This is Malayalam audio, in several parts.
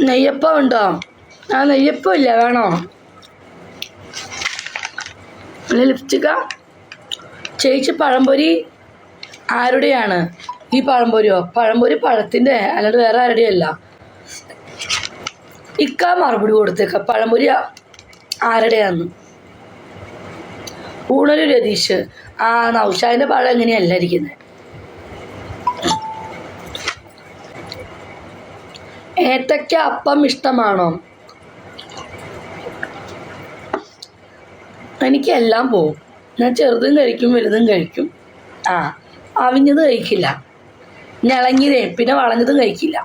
നെയ്യപ്പം ഉണ്ടോ? ആ നെയ്യപ്പം ഇല്ല. വേണോ? അല്ല ലിപ്സ്റ്റിക്ക ചേച്ചി പഴംപൊരി ആരുടെയാണ്? ഈ പഴംപൊരിയോ? പഴംപൊരി പഴത്തിന്റെ അല്ലാണ്ട് വേറെ ആരുടെയല്ല ഇക്ക മറുപടി കൊടുത്തേക്ക. പഴംപൊരി ആരുടെയാന്ന്? ഊണൊരു രതീഷ്. ആ നൗഷാദിന്റെ പഴം എങ്ങനെയല്ല ഇരിക്കുന്നത് ഏത്തക്ക അപ്പം ഇഷ്ടമാണോ? എനിക്കെല്ലാം പോവും. ഞാൻ ചെറുതും കഴിക്കും വലുതും കഴിക്കും. ആ അവിഞ്ഞത് കഴിക്കില്ല. ഞളങ്ങിയതേ പിന്നെ വളഞ്ഞതും കഴിക്കില്ല.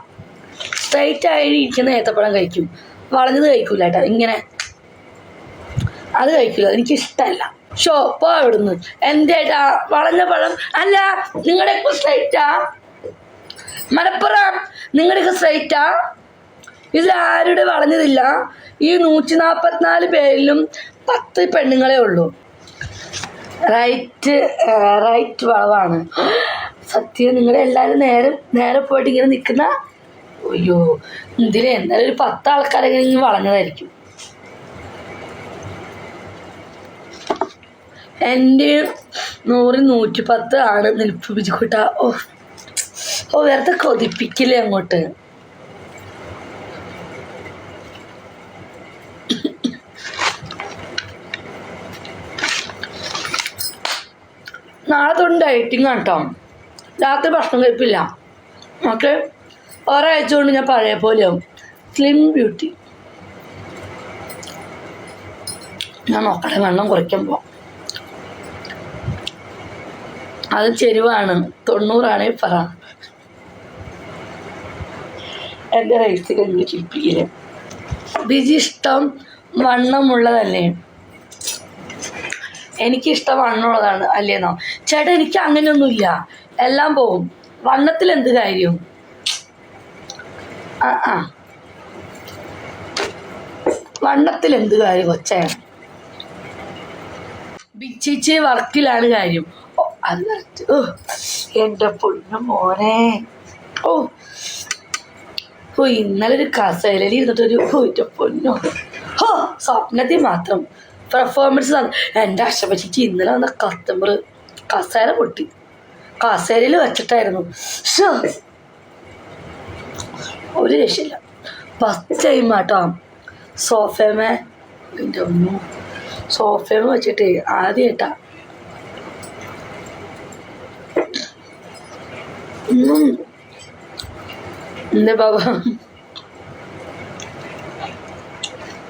സ്ട്രൈറ്റ് ആയി ഇരിക്കുന്ന ഏത്തപ്പഴം കഴിക്കും. വളഞ്ഞത് കഴിക്കില്ല കേട്ടോ ഇങ്ങനെ. അത് കഴിക്കില്ല എനിക്ക് ഇഷ്ടമല്ല ഷോ പോ അവിടുന്ന്. എന്തേട്ടാ വളഞ്ഞ പഴം? അല്ല നിങ്ങളുടെ സ്ട്രൈറ്റാ മലപ്പുറം? നിങ്ങളുടെയൊക്കെ സ്ട്രൈറ്റാ ഇതിൽ ആരുടെ വളഞ്ഞതില്ല? ഈ നൂറ്റി നാൽപ്പത്തിനാല് പേരിലും പത്ത് പെണ്ണുങ്ങളെ ഉള്ളൂ. റൈറ്റ് റൈറ്റ് വളവാണ് സത്യം നിങ്ങളുടെ എല്ലാവരും നേരെ നേരെ പോയിട്ട് ഇങ്ങനെ നിൽക്കുന്ന അയ്യോ ഇതിൽ എന്തായാലും ഒരു പത്ത് ആൾക്കാരെങ്കിലും ഇങ്ങനെ വളഞ്ഞതായിരിക്കും. എന്റെ നൂറ് നൂറ്റി പത്ത് ആണ് നിൽപ്പ് ബിജുക്കുട്ട ഓ ഓ വെറുതെ കൊതിപ്പിക്കില്ലേ അങ്ങോട്ട്? നാളെ തൊണ്ട് ഡയറ്റിങ് കേട്ടോ രാത്രി ഭക്ഷണം കഴിപ്പില്ല. ഓക്കെ? ഒരാഴ്ച കൊണ്ട് ഞാൻ പഴയ പോലെയാവും സ്ലിം ബ്യൂട്ടി ഞാൻ നോക്കട്ടെ വെള്ളം കുറയ്ക്കുമ്പോൾ അത് ചെരുവാണ്. തൊണ്ണൂറാണ് പറ. എന്റെ റൈസ് കണ്ട് ചിപ്പിക്കൽ ബിജിഷ്ടം വണ്ണമുള്ളതല്ലേ? എനിക്കിഷ്ടം വണ്ണമുള്ളതാണ് അല്ലേന്നോ ചേട്ടാ എനിക്ക് അങ്ങനെയൊന്നുമില്ല. എല്ലാം പോവും. വണ്ണത്തിൽ എന്ത് കാര്യം? ആ ആ. വണ്ണത്തിൽ എന്ത് കാര്യം കൊച്ചേ? ബിച്ചിച്ച് വർക്കിലാണ് കാര്യം. ഓ എന്റെ പൊന്നു മോനെ. ഓ ഓ ഇന്നലെ ഒരു കസേലയിൽ ഇരുന്നിട്ടൊരു എന്റെ പൊന്നു. ഹോ സ്വപ്നത്തിൽ മാത്രം പെർഫോമൻസ് എന്റെ അശപച്ചിച്ച് ഇന്നലെ വന്ന കസ്റ്റമർ കസേര പൊട്ടി. കസേരയിൽ വെച്ചിട്ടായിരുന്നു. ഒരു രക്ഷയില്ല. ഫസ്റ്റ് സോഫേമേ എന്റെ ഒന്നു സോഫേമ വെച്ചിട്ട് ആദ്യമായിട്ടാ എന്താ ബാബ